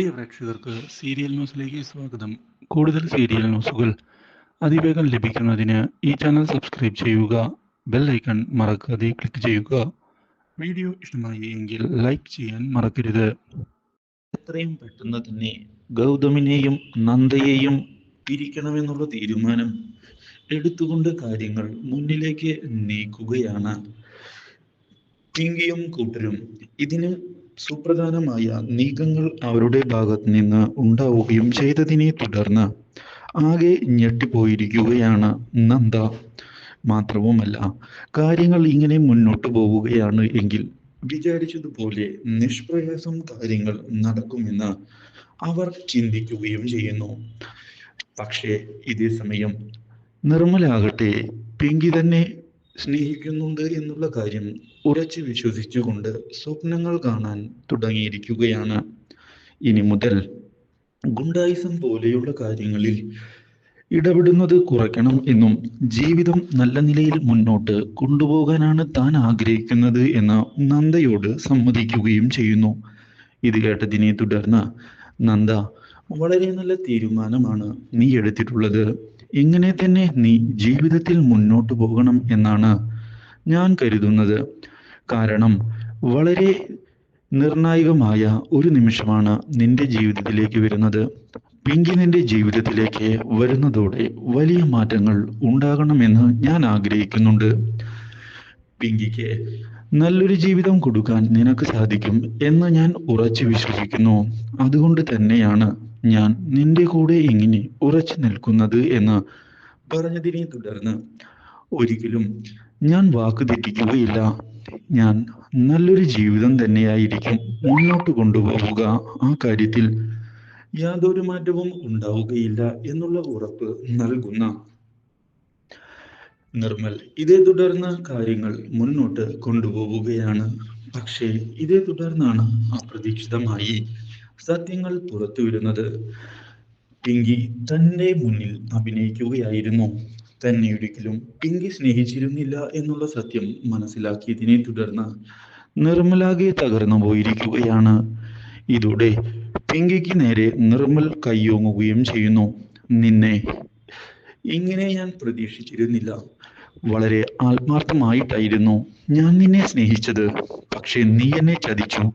പ്രിയ പ്രേക്ഷകർക്ക് സീരിയൽ ന്യൂസിലേക്ക് സ്വാഗതം. കൂടുതൽ സീരിയൽ ന്യൂസുകൾ അതിവേഗം ലഭിക്കുന്നതിന് ഈ ചാനൽ സബ്സ്ക്രൈബ് ചെയ്യുക ബെൽ ഐക്കൺ മറക്കാതെ ക്ലിക്ക് ചെയ്യുക. വീഡിയോ ഇഷ്ടമായി എങ്കിൽ ലൈക്ക് ചെയ്യാൻ മറക്കരുത്. എത്രയും പെട്ടെന്ന് തന്നെ ഗൗതമിനെയും നന്ദയെയും പിരിക്കണമെന്നുള്ള തീരുമാനം എടുത്തുകൊണ്ട് കാര്യങ്ങൾ മുന്നിലേക്ക് നീക്കുകയാണ്. പിങ്കിയും കൂട്ടരും ഇതിന് സുപ്രധാനമായ നീക്കങ്ങൾ അവരുടെ ഭാഗത്ത് നിന്ന് ഉണ്ടാവുകയും ചെയ്തതിനെ തുടർന്ന് ആകെ ഞെട്ടിപ്പോയിരിക്കുകയാണ് നന്ദ. മാത്രവുമല്ല കാര്യങ്ങൾ ഇങ്ങനെ മുന്നോട്ട് പോവുകയാണ് എങ്കിൽ വിചാരിച്ചതുപോലെ നിഷ്പ്രയാസം കാര്യങ്ങൾ നടക്കുമെന്ന് അവർ ചിന്തിക്കുകയും ചെയ്യുന്നു. പക്ഷേ ഇതേ സമയം നിർമ്മലാകട്ടെ പിങ്കി തന്നെ സ്നേഹിക്കുന്നുണ്ട് എന്നുള്ള കാര്യം ഉറച്ചു വിശ്വസിച്ചുകൊണ്ട് സ്വപ്നങ്ങൾ കാണാൻ തുടങ്ങിയിരിക്കുകയാണ്. ഇനി മുതൽ ഗുണ്ടായിസം പോലെയുള്ള കാര്യങ്ങളിൽ ഇടപെടുന്നത് കുറയ്ക്കണം എന്നും ജീവിതം നല്ല നിലയിൽ മുന്നോട്ട് കൊണ്ടുപോകാനാണ് താൻ ആഗ്രഹിക്കുന്നത് എന്ന് നന്ദയോട് സമ്മതിക്കുകയും ചെയ്യുന്നു. ഇത് കേട്ടതിനെ തുടർന്ന് നന്ദ വളരെ നല്ല തീരുമാനമാണ് നീ എടുത്തിട്ടുള്ളത്. ഇങ്ങനെ തന്നെ നീ ജീവിതത്തിൽ മുന്നോട്ട് പോകണം എന്നാണ് ഞാൻ കരുതുന്നത്. കാരണം വളരെ നിർണായകമായ ഒരു നിമിഷമാണ് നിന്റെ ജീവിതത്തിലേക്ക് വരുന്നത്. പിങ്കി നിന്റെ ജീവിതത്തിലേക്ക് വരുന്നതോടെ വലിയ മാറ്റങ്ങൾ ഉണ്ടാകണമെന്ന് ഞാൻ ആഗ്രഹിക്കുന്നുണ്ട്. പിങ്കിക്ക് നല്ലൊരു ജീവിതം കൊടുക്കാൻ നിനക്ക് സാധിക്കും എന്ന് ഞാൻ ഉറച്ചു വിശ്വസിക്കുന്നു. അതുകൊണ്ട് തന്നെയാണ് ഞാൻ നിന്റെ കൂടെ എങ്ങിനെ ഉറച്ചു നിൽക്കുന്നത് എന്ന് പറഞ്ഞതിനെ തുടർന്ന് ഒരിക്കലും ഞാൻ വാക്ക് തെറ്റിക്കുകയില്ല. ഞാൻ നല്ലൊരു ജീവിതം തന്നെയായിരിക്കും മുന്നോട്ട് കൊണ്ടുപോവുക. ആ കാര്യത്തിൽ യാതൊരു മാറ്റവും ഉണ്ടാവുകയില്ല എന്നുള്ള ഉറപ്പ് നൽകുന്ന നിർമ്മൽ ഇതേ തുടർന്ന് കാര്യങ്ങൾ മുന്നോട്ട് കൊണ്ടുപോവുകയാണ്. പക്ഷേ ഇതേ തുടർന്നാണ് അപ്രതീക്ഷിതമായി സത്യങ്ങൾ പുറത്തു വരുന്നത് പിങ്കി തന്റെ മുന്നിൽ അഭിനയിക്കുകയായിരുന്നു. തന്നെ ഒരിക്കലും പിങ്കി സ്നേഹിച്ചിരുന്നില്ല എന്നുള്ള സത്യം മനസ്സിലാക്കിയതിനെ തുടർന്ന് നിർമ്മലാകെ തകർന്നു പോയിരിക്കുകയാണ്. ഇതോടെ പിങ്കിക്ക് നേരെ നിർമ്മൽ കയ്യോങ്ങുകയും ചെയ്യുന്നു. നിന്നെ ഇങ്ങനെ ഞാൻ പ്രതീക്ഷിച്ചിരുന്നില്ല. വളരെ ആത്മാർത്ഥമായിട്ടായിരുന്നു ഞാൻ നിന്നെ സ്നേഹിച്ചത്. പക്ഷെ നീ എന്നെ ചതിച്ചു.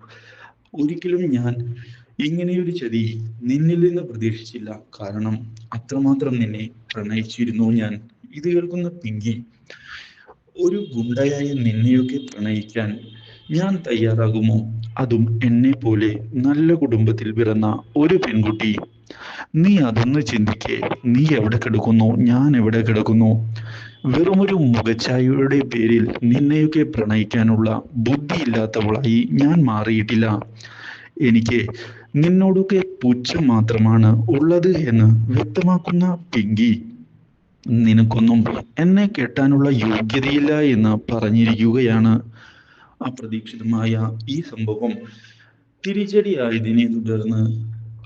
ഒരിക്കലും ഞാൻ ഇങ്ങനെയൊരു ചതി നിന്നിൽ നിന്ന് പ്രതീക്ഷിച്ചില്ല. കാരണം അത്രമാത്രം നിന്നെ പ്രണയിച്ചിരുന്നു ഞാൻ. ഇത് കേൾക്കുന്ന പിങ്കി ഒരു ഗുണ്ടയായ നിന്നെയൊക്കെ പ്രണയിക്കാൻ ഞാൻ തയ്യാറാകുമോ? അതും എന്നെ പോലെ നല്ല കുടുംബത്തിൽ പിറന്ന ഒരു പെൺകുട്ടി. നീ അതൊന്ന് ചിന്തിക്കേ നീ എവിടെ കിടക്കുന്നു? ഞാൻ എവിടെ കിടക്കുന്നു? വെറുമൊരു മുഖച്ചായയുടെ പേരിൽ നിന്നെയൊക്കെ പ്രണയിക്കാനുള്ള ബുദ്ധിയില്ലാത്തവളായി ഞാൻ മാറിയിട്ടില്ല. എനിക്ക് നിന്നോടൊക്കെ പുച്ഛം മാത്രമാണ് ഉള്ളത് എന്ന് വ്യക്തമാക്കുന്ന പിങ്കി നിനക്കൊന്നും എന്നെ കെട്ടാനുള്ള യോഗ്യതയില്ല എന്ന് പറഞ്ഞിരിക്കുകയാണ് അപ്രതീക്ഷിതമായ ഈ സംഭവം. തിരിച്ചടിയായതിനെ തുടർന്ന്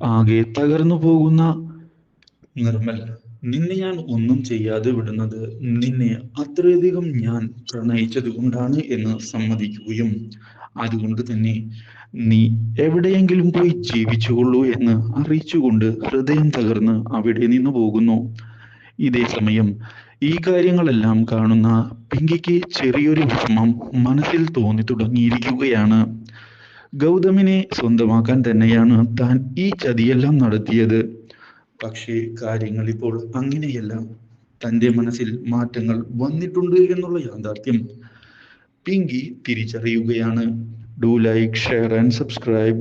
ആകെ തകർന്നു പോകുന്ന നിർമ്മൽ നിന്നെ ഞാൻ ഒന്നും ചെയ്യാതെ വിടുന്നത് നിന്നെ അത്രയധികം ഞാൻ പ്രണയിച്ചത് കൊണ്ടാണ് എന്ന് സമ്മതിക്കുകയും അതുകൊണ്ട് തന്നെ നീ എവിടെയെങ്കിലും പോയി ജീവിച്ചുകൊള്ളൂ എന്ന് അറിയിച്ചുകൊണ്ട് ഹൃദയം തകർന്ന് അവിടെ നിന്ന് പോകുന്നു. ഇതേ സമയം ഈ കാര്യങ്ങളെല്ലാം കാണുന്ന പിങ്കിക്ക് ചെറിയൊരു വിഷമം മനസ്സിൽ തോന്നി തുടങ്ങിയിരിക്കുകയാണ്. ഗൗതമിനെ സ്വന്തമാക്കാൻ തന്നെയാണ് താൻ ഈ ചതിയെല്ലാം നടത്തിയത്. പക്ഷേ കാര്യങ്ങൾ ഇപ്പോൾ അങ്ങനെയല്ല. തന്റെ മനസ്സിൽ മാറ്റങ്ങൾ വന്നിട്ടുണ്ട് എന്നുള്ള യാഥാർത്ഥ്യം Pinky തിരിച്ചറിയുകയാണ്. Do like share and subscribe